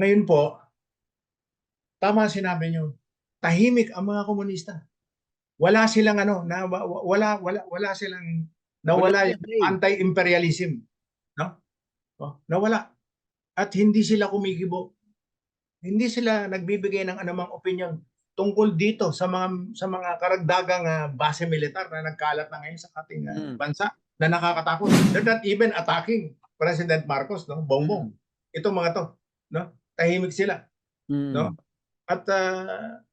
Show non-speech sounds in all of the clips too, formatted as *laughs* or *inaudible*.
Ngayon po, tama sinabi nyo, tahimik ang mga komunista. Wala silang ano, na, wa- wa- wala, wala, wala silang, nawala Wala yung anti-imperialism. No? Oh, nawala. At hindi sila kumikibo. Hindi sila nagbibigay ng anumang opinion tungkol dito sa mga sa mga karagdagang ah, base militar na nagkalat na ngayon sa ating ah, Mm. bansa na nakakatakot. They're not even attacking President Marcos, no? Bongbong. Itong mga to, no? Tahimik sila, Mm. no? At ah,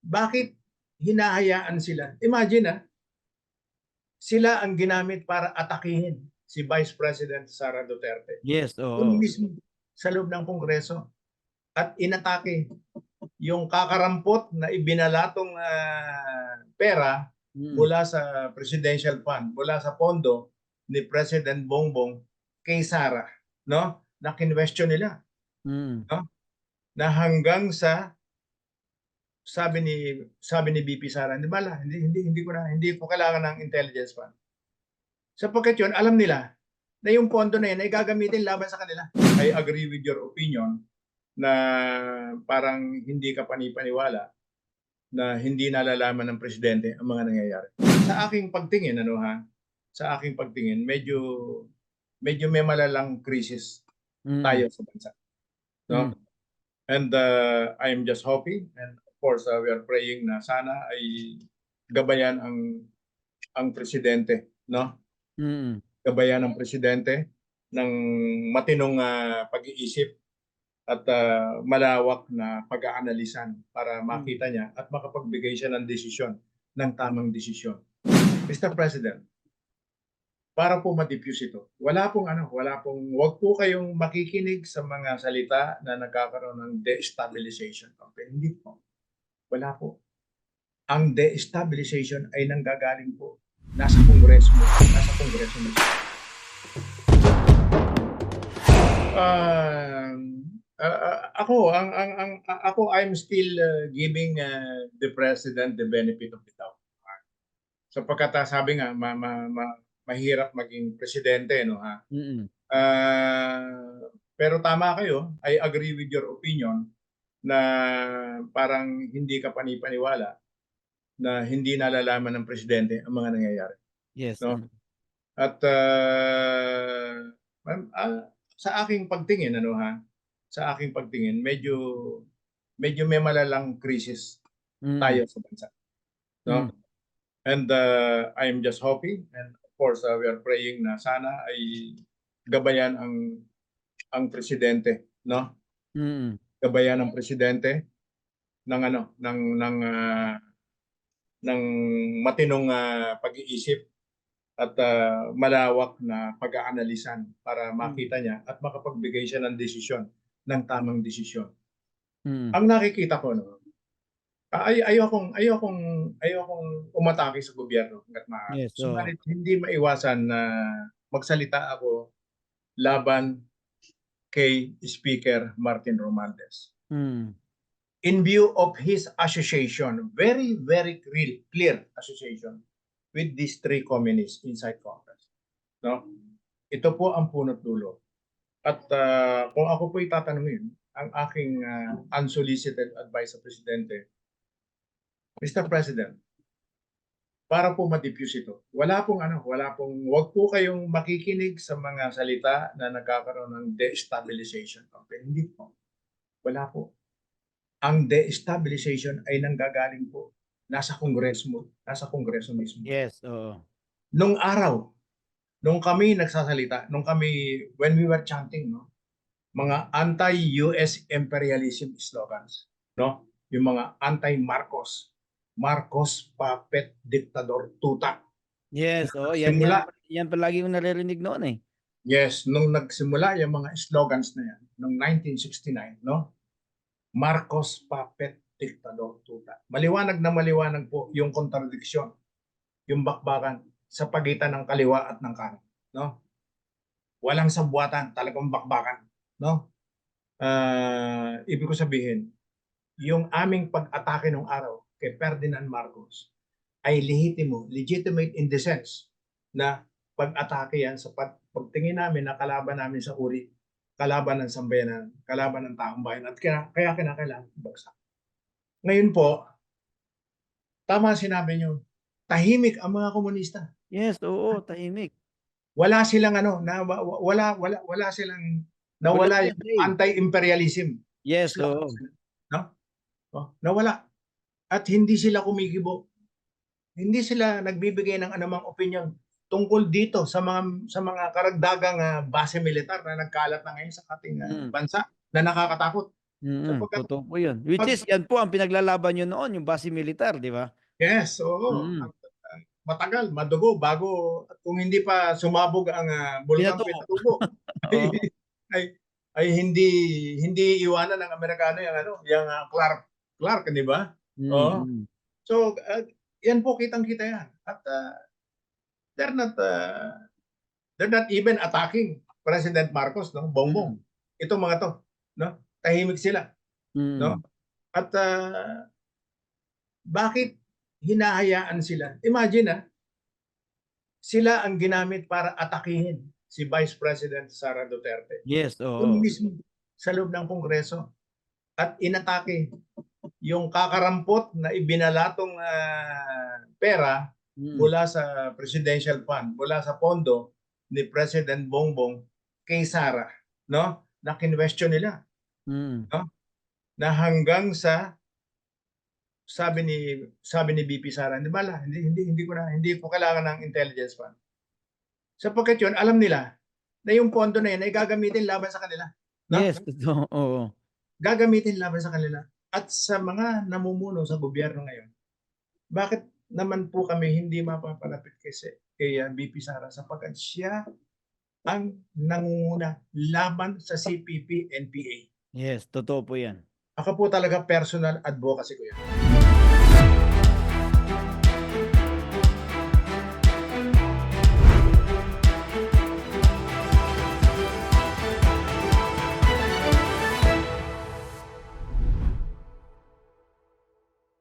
bakit hinahayaan sila? Imagine ah, sila ang ginamit para atakihin si Vice President Sara Duterte. Yes, Yung oo. mismo sa loob ng Kongreso at inatake yung kakarampot na ibinalatong ah, pera Mm. mula sa presidential fund, mula sa pondo ni President Bongbong kay Sara, no? Na kinwestiyon nila Mm. na hanggang sa sabi ni sabi ni BP Sara, hindi bala, hindi hindi hindi ko na hindi ko kailangan ng intelligence fund. Sapagkat yun, alam nila na yung pondo na yun ay gagamitin laban sa kanila. I agree with your opinion na parang hindi ka panipaniwala na hindi nalalaman ng presidente ang mga nangyayari. Sa aking pagtingin, ano ha? Sa aking pagtingin, medyo medyo may malalang krisis Mm. tayo sa bansa. No? Mm. And uh, I'm just hoping and of course uh, we are praying na sana ay gabayan ang ang presidente, no? Mm. Gabayan ng presidente ng matinong ah, pag-iisip at ah, malawak na pag-aanalisan para makita niya at makapagbigay siya ng desisyon, ng tamang desisyon. Mr. President, para po ma-diffuse ito, wala pong ano, wala pong, wag po kayong makikinig sa mga salita na nagkakaroon ng destabilization campaign. Hindi po. Wala po. Ang destabilization ay nanggagaling po nasa kongreso mo, nasa kongreso mo. Ah, ah, ako ang ang ang ako I'm still uh, giving uh, the president the benefit of the doubt. Sapagkat ah, sabi nga ma, ma, ma- mahirap maging presidente no ha. Mm. Ah, pero tama kayo, I agree with your opinion na parang hindi ka panipaniwala na hindi nalalaman ng presidente ang mga nangyayari. Yes. No? At ma'am, ah, sa aking pagtingin ano ha, sa aking pagtingin medyo medyo may malalang krisis Mm. tayo sa bansa. No? Mm. And uh, I'm just hoping and course uh, we are praying na sana ay gabayan ang ang presidente, no? Mm. Gabayan ng presidente ng ano, ng ng ah, ng matinong ah, pag-iisip at ah, malawak na pag-aanalisan para makita niya at makapagbigay siya ng desisyon, ng tamang desisyon. Mm. Ang nakikita ko no, ay ayokong ayokong ayokong umatake sa gobyerno hangga't maaari. Yes, oo. Subalit hindi maiwasan na magsalita ako laban kay Speaker Martin Romualdez. Mm. In view of his association, very very clear, clear association with these three communists inside Congress. No? Ito po ang punot dulo. At ah, kung ako po itatanungin, ang aking ah, unsolicited advice sa Presidente, Mr. President, para po ma-diffuse ito, wala pong ano, wala pong, wag po kayong makikinig sa mga salita na nagkakaroon ng destabilization campaign. Hindi po. Wala po. Ang destabilization ay nanggagaling po nasa kongreso mo, nasa kongreso mismo Yes, oo. nung araw, nung kami nagsasalita, nung kami, when we were chanting, no, mga anti-US imperialism slogans, no, yung mga anti-Marcos, Marcos puppet dictator tutak. Yes, oo. Yan, yan, Simula. yan palagi yung naririnig noon eh. Yes, nung nagsimula yung mga slogans na yan, noong 1969, no, Marcos puppet dictator tutak. Maliwanag na maliwanag po yung kontradiksyon, yung bakbakan sa pagitan ng kaliwa at ng kanan, no? Walang sabwatan, talagang bakbakan, no? Ah, ibig ko sabihin, yung aming pag-atake nung araw kay Ferdinand Marcos ay lehitimo, legitimate in the sense na pag-atake yan sa pag- pagtingin namin na kalaban namin sa uri kalaban ng sambayanan, kalaban ng taong bayan at kaya, kaya kinakailangan bagsak. Ngayon po, tama sinabi nyo, tahimik ang mga komunista. Yes, oo, tahimik. Wala silang ano, na wa- wa- wala wala wala silang nawala Wala yung anti-imperialism. Yes, oo. No? Oh, nawala. At hindi sila kumikibo. Hindi sila nagbibigay ng anumang opinion tungkol dito sa mga sa mga karagdagang ah, base militar na nagkalat na ngayon sa ating ah, Mm. bansa na nakakatakot. Mm, Sapagkat- totoo po yun. Which Pag- is, yan po ang pinaglalaban nyo noon, yung base militar, di ba? Yes, oo. Mm. Matagal, madugo bago at kung hindi pa sumabog ang uh, bulkan Pinatubo. *laughs* Ay, ay ay hindi hindi iwanan ng Amerikano yung ano, yung ah, Clark Clark, di ba? Oo. Mm, So, uh, yan po kitang-kita yan. At uh, they're not uh, they're not even attacking President Marcos, no? Bongbong. Itong mga to, no? Tahimik sila, mm, no? At uh, bakit hinahayaan sila? Imagine ah, sila ang ginamit para atakihin si Vice President Sara Duterte. Yes, Yung oo. mismo sa loob ng Kongreso at inatake yung kakarampot na ibinalatong ah, pera Mm, mula sa presidential fund, mula sa pondo ni President Bongbong kay Sara, no? Na kinwestiyon nila mm, na hanggang sa sabi ni sabi ni BP Sara, hindi bala, hindi hindi hindi ko na hindi ko kailangan ng intelligence fund. Sapagkat yun, alam nila na yung pondo na yun ay gagamitin laban sa kanila. No? Yes. Oo. gagamitin laban sa kanila at sa mga namumuno sa gobyerno ngayon. Bakit naman po kami hindi mapapalapit kay, kay uh, BP Sara sapagkat siya ang nangunguna laban sa CPP NPA. Yes, totoo po yan. Ako po talaga personal advocacy ko yan.